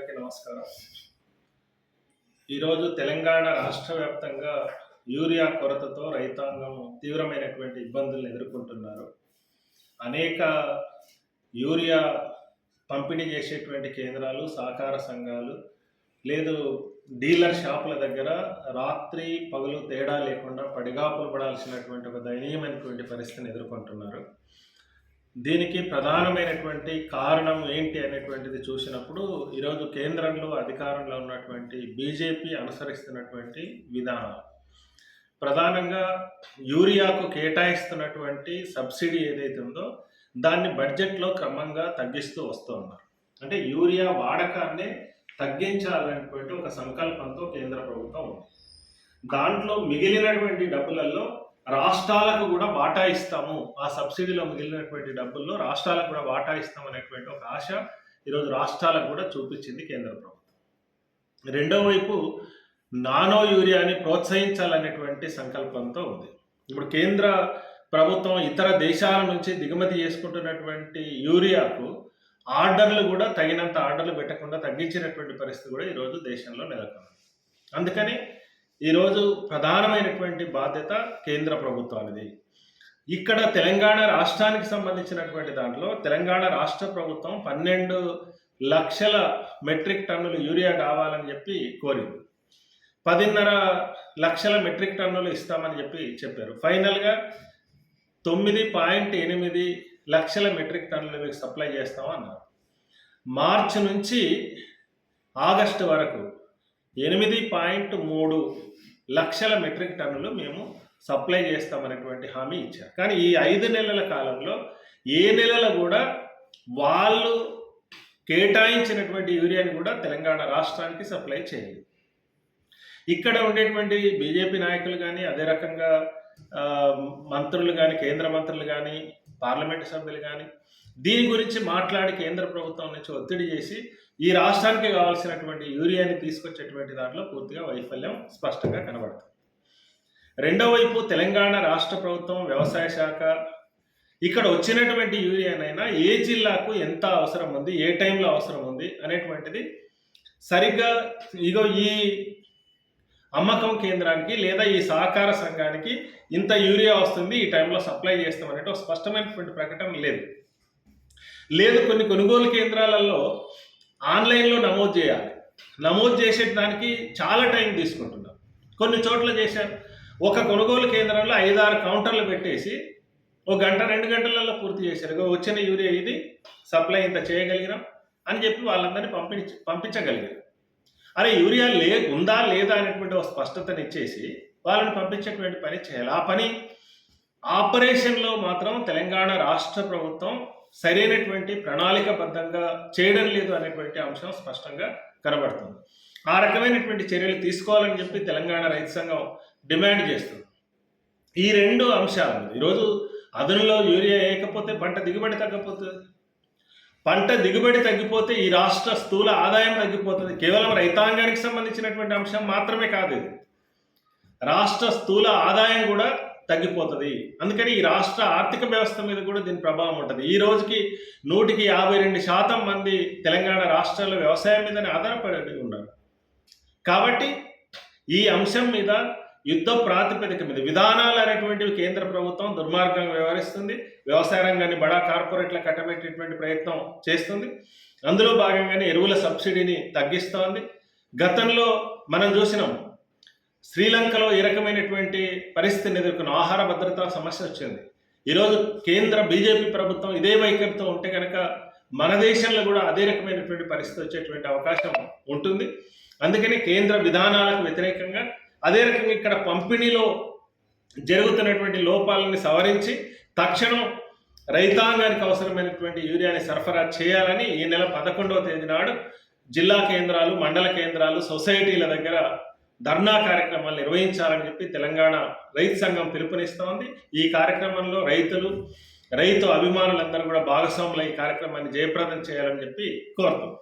అందరికీ నమస్కారం. ఈరోజు తెలంగాణ రాష్ట్ర వ్యాప్తంగా యూరియా కొరతతో రైతాంగం తీవ్రమైనటువంటి ఇబ్బందులను ఎదుర్కొంటున్నారు. అనేక యూరియా పంపిణీ చేసేటువంటి కేంద్రాలు సహకార సంఘాలు లేదు డీలర్ షాపుల దగ్గర రాత్రి పగలు తేడా లేకుండా పడిగాపులు పడాల్సినటువంటి ఒక దయనీయమైనటువంటి పరిస్థితిని ఎదుర్కొంటున్నారు. దీనికి ప్రధానమైనటువంటి కారణం ఏంటి అనేటువంటిది చూసినప్పుడు ఈరోజు కేంద్రంలో అధికారంలో ఉన్నటువంటి బీజేపీ అనుసరిస్తున్నటువంటి విధానాలు ప్రధానంగా యూరియాకు కేటాయిస్తున్నటువంటి సబ్సిడీ ఏదైతే ఉందో దాన్ని బడ్జెట్లో క్రమంగా తగ్గిస్తూ వస్తూ ఉన్నారు. అంటే యూరియా వాడకాన్ని తగ్గించాలనేటువంటి ఒక సంకల్పంతో కేంద్ర ప్రభుత్వం ఉంది. దాంట్లో మిగిలినటువంటి డబ్బులలో రాష్ట్రాలకు కూడా వాటా ఇస్తాము. ఆ సబ్సిడీలో మిగిలినటువంటి డబ్బుల్లో రాష్ట్రాలకు కూడా వాటా ఇస్తాం అనేటువంటి ఒక ఆశ ఈరోజు రాష్ట్రాలకు కూడా చూపించింది కేంద్ర ప్రభుత్వం. రెండో వైపు నానో యూరియాని ప్రోత్సహించాలనేటువంటి సంకల్పంతో ఉంది. ఇప్పుడు కేంద్ర ప్రభుత్వం ఇతర దేశాల నుంచి దిగుమతి చేసుకుంటున్నటువంటి యూరియాకు ఆర్డర్లు కూడా తగినంత ఆర్డర్లు పెట్టకుండా తగ్గించినటువంటి పరిస్థితి కూడా ఈరోజు దేశంలో నెలకొంది. అందుకని ఈరోజు ప్రధానమైనటువంటి బాధ్యత కేంద్ర ప్రభుత్వానిది. ఇక్కడ తెలంగాణ రాష్ట్రానికి సంబంధించినటువంటి దాంట్లో తెలంగాణ రాష్ట్ర ప్రభుత్వం పన్నెండు లక్షల మెట్రిక్ టన్నులు యూరియా కావాలని చెప్పి కోరింది. పదిన్నర లక్షల మెట్రిక్ టన్నులు ఇస్తామని చెప్పి చెప్పారు. ఫైనల్గా తొమ్మిది పాయింట్ ఎనిమిది లక్షల మెట్రిక్ టన్నులు మీకు సప్లై చేస్తామన్నారు మార్చి నుంచి ఆగస్టు వరకు ఎనిమిది పాయింట్ మూడు లక్షల మెట్రిక్ టన్నులు మేము సప్లై చేస్తామనేటువంటి హామీ ఇచ్చారు. కానీ ఈ ఐదు నెలల కాలంలో ఏ నెలలో కూడా వాళ్ళు కేటాయించినటువంటి యూరియాని కూడా తెలంగాణ రాష్ట్రానికి సప్లై చేయలేదు. ఇక్కడ ఉండేటువంటి బీజేపీ నాయకులు కానీ అదే రకంగా మంత్రులు కానీ కేంద్ర మంత్రులు కానీ పార్లమెంటు సభ్యులు కానీ దీని గురించి మాట్లాడి కేంద్ర ప్రభుత్వం నుంచి ఒత్తిడి చేసి ఈ రాష్ట్రానికి కావాల్సినటువంటి యూరియాని తీసుకొచ్చేటువంటి దాంట్లో పూర్తిగా వైఫల్యం స్పష్టంగా కనబడుతుంది. రెండో వైపు తెలంగాణ రాష్ట్ర ప్రభుత్వం వ్యవసాయ శాఖ ఇక్కడ వచ్చినటువంటి యూరియానైనా ఏ జిల్లాకు ఎంత అవసరం ఉంది ఏ టైంలో అవసరం ఉంది అనేటువంటిది సరిగ్గా ఇగో ఈ అమ్మకం కేంద్రానికి లేదా ఈ సహకార సంఘానికి ఇంత యూరియా వస్తుంది ఈ టైంలో సప్లై చేస్తాం అనేటువంటి ఒక స్పష్టమైనటువంటి ప్రకటన లేదు. లేదు కొన్ని కొనుగోలు కేంద్రాలలో ఆన్లైన్లో నమోదు చేయాలి. నమోదు చేసే దానికి చాలా టైం తీసుకుంటున్నారు. కొన్ని చోట్ల చేశారు. ఒక కొనుగోలు కేంద్రంలో ఐదారు కౌంటర్లు పెట్టేసి ఒక గంట రెండు గంటలలో పూర్తి చేశారు. వచ్చిన యూరియా ఇది సప్లై ఇంత చేయగలిగినాం అని చెప్పి వాళ్ళందరినీ పంపించి పంపించగలిగారు. అరే యూరియా లే ఉందా లేదా అనేటువంటి ఒక స్పష్టతను ఇచ్చేసి వాళ్ళని పంపించేటువంటి పని చేయాలి. ఆ పని ఆపరేషన్లో మాత్రం తెలంగాణ రాష్ట్ర ప్రభుత్వం సరైనటువంటి ప్రణాళికబద్ధంగా చేయడం లేదు అనేటువంటి అంశం స్పష్టంగా కనబడుతుంది. ఆ రకమైనటువంటి చర్యలు తీసుకోవాలని చెప్పి తెలంగాణ రైతు సంఘం డిమాండ్ చేస్తుంది. ఈ రెండు అంశాలు ఈరోజు అదనులో యూరియా వేయకపోతే పంట దిగుబడి తగ్గపోతుంది పంట దిగుబడి తగ్గిపోతే ఈ రాష్ట్ర స్థూల ఆదాయం తగ్గిపోతుంది. కేవలం రైతాంగానికి సంబంధించినటువంటి అంశం మాత్రమే కాదు ఇది. రాష్ట్ర స్థూల ఆదాయం కూడా తగ్గిపోతుంది. అందుకని ఈ రాష్ట్ర ఆర్థిక వ్యవస్థ మీద కూడా దీని ప్రభావం ఉంటుంది. ఈ రోజుకి నూటికి యాభై రెండు శాతం మంది తెలంగాణ రాష్ట్రాల్లో వ్యవసాయం మీదనే ఆధారపడి ఉన్నారు కాబట్టి ఈ అంశం మీద యుద్ధ ప్రాతిపదిక మీద విధానాలు అనేటువంటివి కేంద్ర ప్రభుత్వం దుర్మార్గంగా వ్యవహరిస్తుంది. వ్యవసాయ రంగాన్ని బడా కార్పొరేట్ల కట్టబెట్టేటువంటి ప్రయత్నం చేస్తుంది. అందులో భాగంగానే ఎరువుల సబ్సిడీని తగ్గిస్తోంది. గతంలో మనం చూసినాం శ్రీలంకలో ఏ రకమైనటువంటి పరిస్థితిని ఎదుర్కొన్న ఆహార భద్రత సమస్య వచ్చింది. ఈరోజు కేంద్ర బీజేపీ ప్రభుత్వం ఇదే వైఖరితో ఉంటే కనుక మన దేశంలో కూడా అదే రకమైనటువంటి పరిస్థితి వచ్చేటువంటి అవకాశం ఉంటుంది. అందుకని కేంద్ర విధానాలకు వ్యతిరేకంగా అదే రకంగా ఇక్కడ పంపిణీలో జరుగుతున్నటువంటి లోపాలని సవరించి తక్షణం రైతాంగానికి అవసరమైనటువంటి యూరియాని సరఫరా చేయాలని ఈ నెల పదకొండవ తేదీ నాడు జిల్లా కేంద్రాలు మండల కేంద్రాలు సొసైటీల దగ్గర ధర్నా కార్యక్రమాలు నిర్వహించాలని చెప్పి తెలంగాణ రైతు సంఘం పిలుపునిస్తోంది. ఈ కార్యక్రమంలో రైతులు రైతు అభిమానులందరూ కూడా భాగస్వాములు ఈ కార్యక్రమాన్ని జయప్రదం చేయాలని చెప్పి కోరుతున్నాం.